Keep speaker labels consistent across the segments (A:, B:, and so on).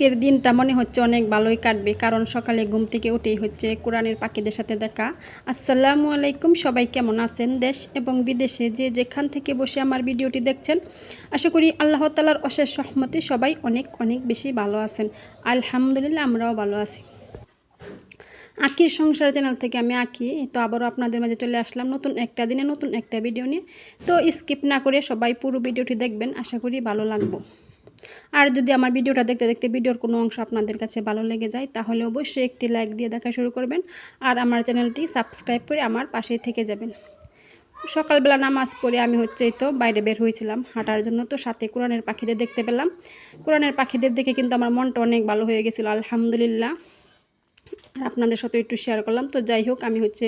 A: আজকের দিনটা মনে হচ্ছে অনেক ভালোই কাটবে, কারণ সকালে ঘুম থেকে উঠেই হচ্ছে কোরআনের পাখিদের সাথে দেখা। আসসালামু আলাইকুম, সবাই কেমন আছেন? দেশ এবং বিদেশে যে যেখান থেকে বসে আমার ভিডিওটি দেখছেন, আশা করি আল্লাহ তালার অশেষ সহমতে সবাই অনেক অনেক বেশি ভালো আছেন। আলহামদুলিল্লাহ, আমরাও ভালো আছি। আঁকির সংসার চ্যানেল থেকে আমি আঁকি, তো আবারও আপনাদের মাঝে চলে আসলাম নতুন একটা দিনে নতুন একটা ভিডিও নিয়ে। তো স্কিপ না করে সবাই পুরো ভিডিওটি দেখবেন, আশা করি ভালো লাগবো। আর যদি আমার ভিডিওটা দেখতে দেখতে ভিডিওর কোনো অংশ আপনাদের কাছে ভালো লেগে যায়, তাহলে অবশ্যই একটি লাইক দিয়ে দেখা শুরু করবেন আর আমার চ্যানেলটি সাবস্ক্রাইব করে আমার পাশেই থেকে যাবেন। সকালবেলা নামাজ পড়ে আমি হচ্ছে তো বাইরে বের হয়েছিলাম, হাঁটার জন্য তো সাথে কোরআনের পাখিদের দেখতে পেলাম। কোরআনের পাখিদের দেখে কিন্তু আমার মনটা অনেক ভালো হয়ে গেছিল, আলহামদুলিল্লাহ। আর আপনাদের সাথে একটু শেয়ার করলাম, তো যাই হোক, আমি হচ্ছে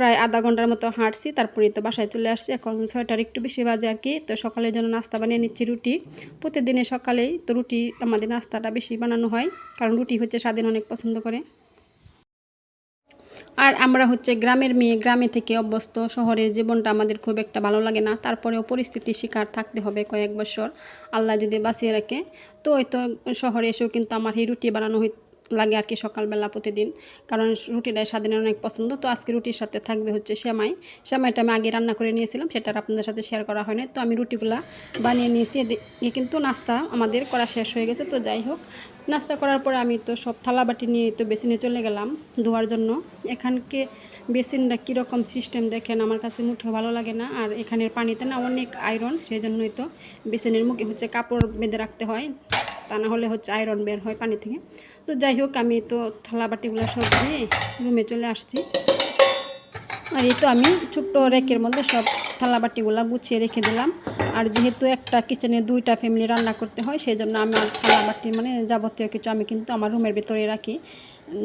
A: প্রায় আধা ঘণ্টার মতো হাঁটছি, তারপরে তো বাসায় চলে আসছি। এখন ছয়টার একটু বেশি বাজে আর কি। তো সকালের জন্য নাস্তা বানিয়ে নিচ্ছি রুটি। প্রতিদিনে সকালেই তো রুটি, আমাদের নাস্তাটা বেশি বানানো হয়, কারণ রুটি হচ্ছে স্বাধীন অনেক পছন্দ করে। আর আমরা হচ্ছে গ্রামের মেয়ে, গ্রামে থেকে অভ্যস্ত, শহরের জীবনটা আমাদের খুব একটা ভালো লাগে না। তারপরেও পরিস্থিতির শিকার থাকতে হবে কয়েক বছর, আল্লাহ যদি বাঁচিয়ে রাখে। তো ওই তো শহরে এসেও কিন্তু আমার এই রুটি বানানো লাগে আর কি সকালবেলা প্রতিদিন। কারণ রুটিটাই স্বাধীনের অনেক পছন্দ। তো আজকে রুটির সাথে থাকবে হচ্ছে সেমাই। সেমাইটা আমি আগে রান্না করে নিয়েছিলাম, সেটা আপনাদের সাথে শেয়ার করা হয়নি। তো আমি রুটিগুলা বানিয়ে নিয়েছি। এদিকে কিন্তু নাস্তা আমাদের করা শেষ হয়ে গেছে। তো যাই হোক, নাস্তা করার পরে আমি তো সব থালা বাটি নিয়ে তো বেসিনে চলে গেলাম ধোয়ার জন্য। এখানকে বেসিনটা কীরকম সিস্টেম দেখেন আমার কাছে মুঠো ভালো লাগে না। আর এখানের পানিতে না অনেক আয়রন সেই জন্যই তো বেসিনের মুখে হচ্ছে কাপড় বেঁধে রাখতে হয়। তা না হলে হচ্ছে আয়রন বের হয় পানি থেকে। তো যাই হোক, আমি তো থালা বাটিগুলো সব দিয়ে রুমে চলে আসছি। আর এই তো আমি ছোট্ট রেকের মধ্যে সব থালা বাটিগুলো গুছিয়ে রেখে দিলাম। আর যেহেতু একটা কিচেনে দুইটা ফ্যামিলি রান্না করতে হয় সেই জন্য আমার থালা বাটি মানে যাবতীয় কিছু আমি কিন্তু আমার রুমের ভিতরে রাখি।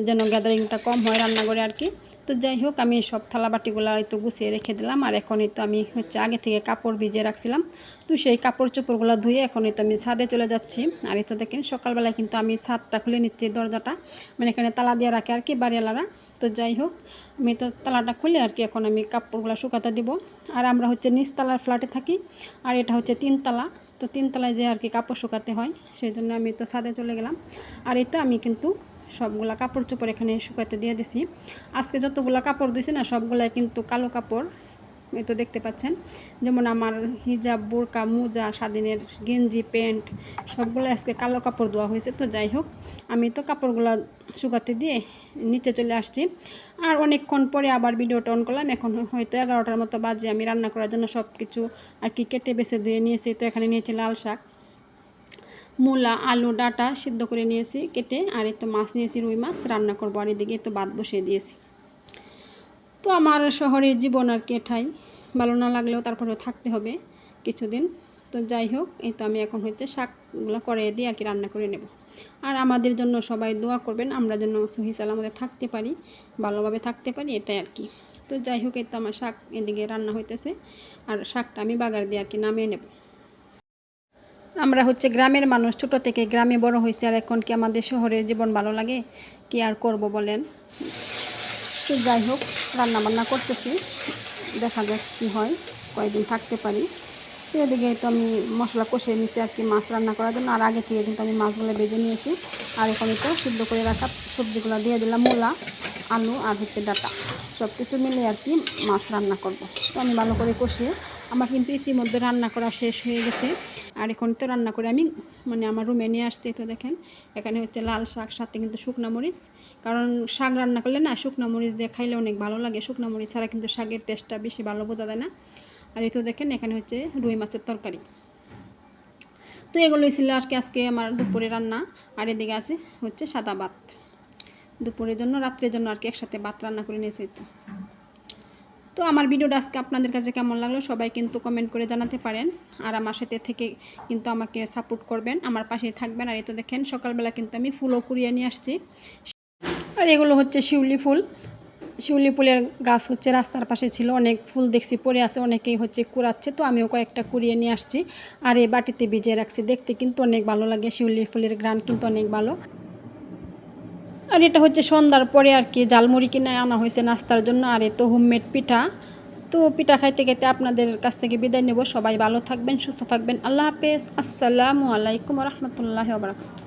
A: যেন গ্যাদারিংটা কম হয় রান্নাঘরে আর কি। তো যাই হোক, আমি সব থালা বাটিগুলো তো গুছিয়ে রেখে দিলাম। আর এখনই তো আমি হচ্ছে আগে থেকে কাপড় ভিজিয়ে রাখছিলাম। তো সেই কাপড় চোপড়গুলো ধুয়ে এখনই তো আমি ছাদে চলে যাচ্ছি। আর এই তো দেখেন, সকালবেলায় কিন্তু আমি ছাদটা খুলে নিচ্ছি, দরজাটা। মানে এখানে তালা দিয়ে রাখে আর কি বাড়িওয়ালারা। তো যাই হোক, আমি তো তালাটা খুলে আর কি এখন আমি কাপড়গুলো শুকাতে দিব। আর আমরা হচ্ছে নিচতলার ফ্ল্যাটে থাকি, আর এটা হচ্ছে তিনতলা। তো তিনতলায় যে আর কি কাপড় শুকাতে হয়, সেই জন্য আমি তো ছাদে চলে গেলাম। আর তো আমি কিন্তু সবগুলা কাপড় চোপড় এখানে শুকাতে দিয়ে দিছি। আজকে যতগুলো কাপড় দিয়েছি না, সবগুলাই কিন্তু কালো কাপড়, এই তো দেখতে পাচ্ছেন। যেমন আমার হিজাব, বোরকা, মোজা, স্বাধীনের গেঞ্জি, প্যান্ট সবগুলো আজকে কালো কাপড় দেওয়া হয়েছে। তো যাই হোক, আমি তো কাপড়গুলো শুকাতে দিয়ে নিচে চলে আসছি। আর অনেকক্ষণ পরে আবার ভিডিওটা অন করলাম। এখন হয়তো এগারোটার মতো বাজে। আমি রান্না করার জন্য সব কিছু আর কি কেটে বেছে ধুয়ে নিয়েছি। তো এখানে নিয়েছি লাল শাক। মূলা, আলু, ডাটা সিদ্ধ করে নিয়েছি, কেটে আর তো মাছ নিয়েছি, রুই মাছ, রান্না করব আর এদিকে তো ভাত বসিয়ে দিয়েছি। তো আমার শহরের জীবন আর কি এটাই। ভালো না লাগলেও তারপরে থাকতে হবে কিছুদিন। তো যাই হোক, এই তো আমি এখন হচ্ছে শাকগুলো করে দিয়ে আর কি রান্না করে নেব। আর আমাদের জন্য সবাই দোয়া করবেন, আমরা যেন সহি সালামতে থাকতে পারি, ভালোভাবে থাকতে পারি, এটাই আর কি। তো যাই হোক, এই তো আমার শাক এদিকে রান্না হইতেছে, আর শাকটা আমি বাগার দিয়ে আর কি নামিয়ে নেব। আমরা হচ্ছে গ্রামের মানুষ, ছোট থেকে গ্রামে বড় হয়েছে আর এখন কি আমাদের শহরের জীবন ভালো লাগে? কি আর করব বলেন? তো যাই হোক রান্না বান্না করতেছি। দেখা যাক কী হয় কয়েকদিন থাকতে পারি। এদিকে তো আমি মশলা কষিয়ে নিয়েছি আর কি, মাছ রান্না করার জন্য। আর আগে থেকে কিন্তু আমি মাছগুলো বেজে নিয়েছি। আর এখন তো সিদ্ধ করে রাখা সবজিগুলো দিয়ে দিলাম, মূলা, আলু আর হচ্ছে ডাটা। সব কিছু মিলে আর কি মাছ রান্না করব। তো আমি ভালো করে কষিয়ে আমার কিন্তু ইতিমধ্যে রান্না করা শেষ হয়ে গেছে। আর এখন তো রান্না করে আমি মানে আমার রুমে নিয়ে আসছি তো দেখেন। এখানে হচ্ছে লাল শাক, সাথে কিন্তু শুকনা মরিচ। কারণ শাক রান্না করলে না, শুকনা মরিচ দিয়ে খাইলে অনেক ভালো লাগে। শুকনা মরিচ ছাড়া কিন্তু শাকের টেস্টটা বেশি ভালো বোঝা যায় না। আর এই তো দেখেন, এখানে হচ্ছে রুই মাছের তরকারি। তো এগুলোই ছিল আর কি আজকে আমার দুপুরে রান্না। আর এদিকে আছে হচ্ছে সাদা ভাত। দুপুরের জন্য, রাত্রের জন্য আর কি একসাথে ভাত রান্না করে নিয়েছি তো। তো আমার ভিডিওটা আজকে আপনাদের কাছে কেমন লাগল সবাই কিন্তু কমেন্ট করে জানাতে পারেন। আর আমার সাথে থেকে কিন্তু আমাকে সাপোর্ট করবেন, আমার পাশেই থাকবেন। আর এই তো দেখেন, সকালবেলা কিন্তু আমি ফুলও কুড়িয়ে নিয়ে আসছি। আর এগুলো হচ্ছে শিউলি ফুল। শিউলি ফুলের গাছ হচ্ছে রাস্তার পাশে ছিল, অনেক ফুল দেখছি পড়ে আছে, অনেকেই হচ্ছে কুড়াচ্ছে। তো আমিও কয়েকটা কুড়িয়ে নিয়ে আসছি। আর এই বাটিতে ভিজিয়ে রাখছি, দেখতে কিন্তু অনেক ভালো লাগে, শিউলি ফুলের গ্রান কিন্তু অনেক ভালো। আর এটা হচ্ছে সন্ধ্যার পরে আর কি জালমুড়ি কিনে আনা হয়েছে নাস্তার জন্য, আর এ তো হোমমেড পিঠা। তো পিঠা খাইতে খাইতে আপনাদের কাছ থেকে বিদায় নেব। সবাই ভালো থাকবেন, সুস্থ থাকবেন। আল্লাহ হাফেজ। আসসালামু আলাইকুম রহমতুল্লাহ বারাকাতুহ।